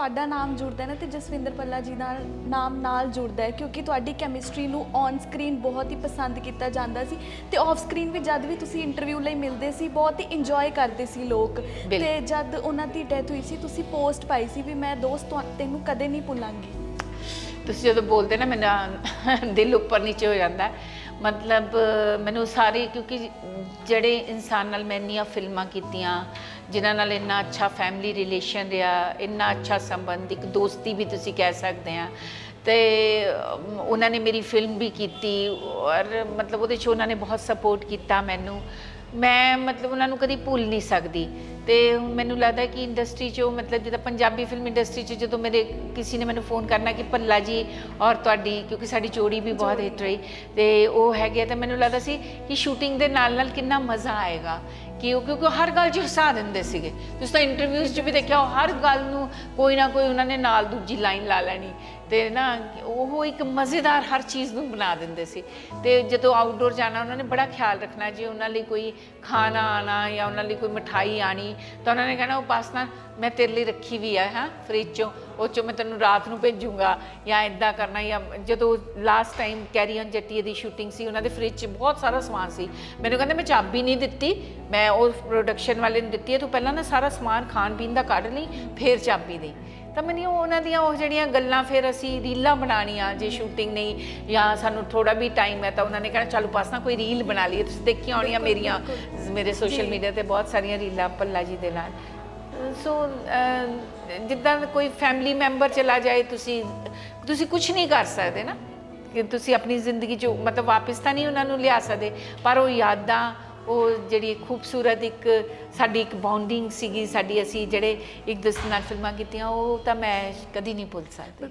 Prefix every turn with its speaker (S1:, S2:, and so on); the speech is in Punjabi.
S1: ਤੁਹਾਡਾ ਨਾਮ ਜੁੜਦਾ ਹੈ ਨਾ ਤੇ ਜਸਵਿੰਦਰ ਪੱਲਾ ਜੀ ਨਾਲ ਨਾਮ ਨਾਲ ਜੁੜਦਾ ਹੈ ਕਿਉਂਕਿ ਤੁਹਾਡੀ ਕੈਮਿਸਟਰੀ ਨੂੰ ਔਨ ਸਕਰੀਨ ਬਹੁਤ ਹੀ ਪਸੰਦ ਕੀਤਾ ਜਾਂਦਾ ਸੀ ਤੇ ਆਫ ਸਕਰੀਨ ਵੀ ਜਦ ਵੀ ਤੁਸੀਂ ਇੰਟਰਵਿਊ ਲਈ ਮਿਲਦੇ ਸੀ ਬਹੁਤ ਹੀ ਇੰਜੋਏ ਕਰਦੇ ਸੀ ਲੋਕ। ਤੇ ਜਦ ਉਹਨਾਂ ਦੀ ਡੈਥ ਹੋਈ ਸੀ ਤੁਸੀਂ ਪੋਸਟ ਪਾਈ ਸੀ ਵੀ ਮੈਂ ਦੋਸਤ ਤੈਨੂੰ ਕਦੇ ਨਹੀਂ ਭੁੱਲਾਂਗੀ
S2: ਤੁਸੀਂ ਜਦੋਂ ਬੋਲਦੇ ਨਾ ਮੇਰਾ ਦਿਲ ਉੱਪਰ ਨੀਚੇ ਹੋ ਜਾਂਦਾ ਹੈ। ਮਤਲਬ, ਮੈਨੂੰ ਸਾਰੇ, ਕਿਉਂਕਿ ਜਿਹੜੇ ਇਨਸਾਨ ਨਾਲ ਮੈਂ ਇੰਨੀਆਂ ਫਿਲਮਾਂ ਕੀਤੀਆਂ, ਜਿਨ੍ਹਾਂ ਨਾਲ ਇੰਨਾ ਅੱਛਾ ਫੈਮਿਲੀ ਰਿਲੇਸ਼ਨ ਰਿਹਾ, ਇੰਨਾ ਅੱਛਾ ਸੰਬੰਧ, ਇੱਕ ਦੋਸਤੀ ਵੀ ਤੁਸੀਂ ਕਹਿ ਸਕਦੇ ਆ। ਤੇ, ਉਹਨਾਂ ਨੇ ਮੇਰੀ ਫਿਲਮ ਵੀ ਕੀਤੀ, ਔਰ ਮਤਲਬ ਉਹਦੇ 'ਚ ਉਹਨਾਂ ਨੇ ਬਹੁਤ ਸਪੋਰਟ ਕੀਤਾ ਮੈਨੂੰ। ਮੈਂ ਮਤਲਬ ਉਹਨਾਂ ਨੂੰ ਕਦੀ ਭੁੱਲ ਨਹੀਂ ਸਕਦੀ। ਤੇ ਮੈਨੂੰ ਲੱਗਦਾ ਕਿ ਇੰਡਸਟਰੀ 'ਚੋਂ ਮਤਲਬ ਜਿੱਦਾਂ ਪੰਜਾਬੀ ਫਿਲਮ ਇੰਡਸਟਰੀ 'ਚ ਜਦੋਂ ਮੇਰੇ ਕਿਸੇ ਨੇ ਮੈਨੂੰ ਫੋਨ ਕਰਨਾ ਕਿ ਭੱਲਾ ਜੀ ਔਰ ਤੁਹਾਡੀ ਕਿਉਂਕਿ ਸਾਡੀ ਜੋੜੀ ਵੀ ਬਹੁਤ ਹਿੱਟ ਰਹੀ ਤੇ ਉਹ ਹੈਗੇ ਤਾਂ ਮੈਨੂੰ ਲੱਗਦਾ ਸੀ ਕਿ ਸ਼ੂਟਿੰਗ ਦੇ ਨਾਲ ਨਾਲ ਕਿੰਨਾ ਮਜ਼ਾ ਆਏਗਾ ਕਿ ਉਹ ਕਿਉਂਕਿ ਉਹ ਹਰ ਗੱਲ 'ਚ ਹਸਾ ਦਿੰਦੇ ਸੀਗੇ। ਤੁਸੀਂ ਤਾਂ ਇੰਟਰਵਿਊਜ਼ 'ਚ ਵੀ ਦੇਖਿਆ ਉਹ ਹਰ ਗੱਲ ਨੂੰ ਕੋਈ ਨਾ ਕੋਈ ਉਹਨਾਂ ਨੇ ਨਾਲ ਦੂਜੀ ਲਾਈਨ ਲਾ ਲੈਣੀ। ਤੇ ਨਾ ਉਹ ਇੱਕ ਮਜ਼ੇਦਾਰ ਹਰ ਚੀਜ਼ ਨੂੰ ਬਣਾ ਦਿੰਦੇ ਸੀ। ਤੇ ਜਦੋਂ ਆਊਟਡੋਰ ਜਾਣਾ ਉਹਨਾਂ ਨੇ ਬੜਾ ਖਿਆਲ ਰੱਖਣਾ ਜੇ ਉਹਨਾਂ ਲਈ ਕੋਈ ਖਾਣਾ ਆਣਾ ਜਾਂ ਉਹਨਾਂ ਲਈ ਕੋਈ ਮਠਾਈ ਆਣੀ ਤਾਂ ਉਹਨਾਂ ਨੇ ਕਹਿਣਾ ਉਹ ਪਾਸਤਾ ਮੈਂ ਤੇਰੇ ਲਈ ਰੱਖੀ ਵੀ ਆ ਹਾਂ ਫ੍ਰਿਜ ਚੋਂ ਉਹ ਚੋਂ ਮੈਂ ਤੈਨੂੰ ਰਾਤ ਨੂੰ ਭੇਜੂੰਗਾ ਜਾਂ ਇਦਾਂ ਕਰਨਾ। ਜਾਂ ਜਦੋਂ ਲਾਸਟ ਟਾਈਮ ਕੈਰੀ ਔਨ ਜੱਟੀਏ ਦੀ ਸ਼ੂਟਿੰਗ ਸੀ ਉਹਨਾਂ ਦੇ ਫ੍ਰਿਜ 'ਚ ਬਹੁਤ ਸਾਰਾ ਸਮਾਨ ਸੀ। ਮੈਨੂੰ ਕਹਿੰਦੇ ਮੈਂ ਚਾਬੀ ਨਹੀਂ ਦਿੱਤੀ ਮੈਂ ਉਹ ਪ੍ਰੋਡਕਸ਼ਨ ਵਾਲੇ ਨੂੰ ਦਿੱਤੀ ਹੈ ਤੂੰ ਪਹਿਲਾਂ ਨਾ ਸਾਰਾ ਸਮਾਨ ਖਾਣ ਪੀਣ ਦਾ ਕੱਢ ਲਈ ਫੇਰ ਚਾਬੀ ਦੇ। ਤਾਂ ਮੈਨੂੰ ਉਹ ਉਹਨਾਂ ਦੀਆਂ ਉਹ ਜਿਹੜੀਆਂ ਗੱਲਾਂ ਫਿਰ ਅਸੀਂ ਰੀਲਾਂ ਬਣਾਉਣੀਆਂ ਜੇ ਸ਼ੂਟਿੰਗ ਨਹੀਂ ਜਾਂ ਸਾਨੂੰ ਥੋੜਾ ਵੀ ਟਾਈਮ ਹੈ ਤਾਂ ਉਹਨਾਂ ਨੇ ਕਹਿਣਾ ਚਲੋ ਪਾਸ ਨਾ ਕੋਈ ਰੀਲ ਬਣਾ ਲਈਏ। ਤੁਸੀਂ ਦੇਖੀ ਹੋਣੀਆਂ ਮੇਰੀਆਂ ਮੇਰੇ ਸੋਸ਼ਲ ਮੀਡੀਆ ਤੇ ਬਹੁਤ ਸਾਰੀਆਂ ਰੀਲਾਂ ਪੱਲਾ ਜੀ ਦੇ ਨਾਲ। ਸੋ ਜਿੱਦਾਂ ਕੋਈ ਫੈਮਿਲੀ ਮੈਂਬਰ ਚਲਾ ਜਾਏ ਤੁਸੀਂ ਤੁਸੀਂ ਕੁਝ ਨਹੀਂ ਕਰ ਸਕਦੇ ਨਾ। ਕਿ ਤੁਸੀਂ ਆਪਣੀ ਜ਼ਿੰਦਗੀ ਚ ਮਤਲਬ ਵਾਪਸ ਤਾਂ ਨਹੀਂ ਉਹਨਾਂ ਨੂੰ ਲਿਆ ਸਕਦੇ ਪਰ ਉਹ ਯਾਦਾਂ ਉਹ ਜਿਹੜੀ ਖੂਬਸੂਰਤ ਇੱਕ, ਸਾਡੀ ਇੱਕ ਬੌਂਡਿੰਗ ਸੀਗੀ, ਸਾਡੀ ਅਸੀਂ ਜਿਹੜੇ ਇੱਕ ਦੂਸਰੇ ਨਾਲ ਫਿਲਮਾਂ ਕੀਤੀਆਂ, ਉਹ ਤਾਂ ਮੈਂ ਕਦੀ ਨਹੀਂ ਭੁੱਲ ਸਕਦੀ।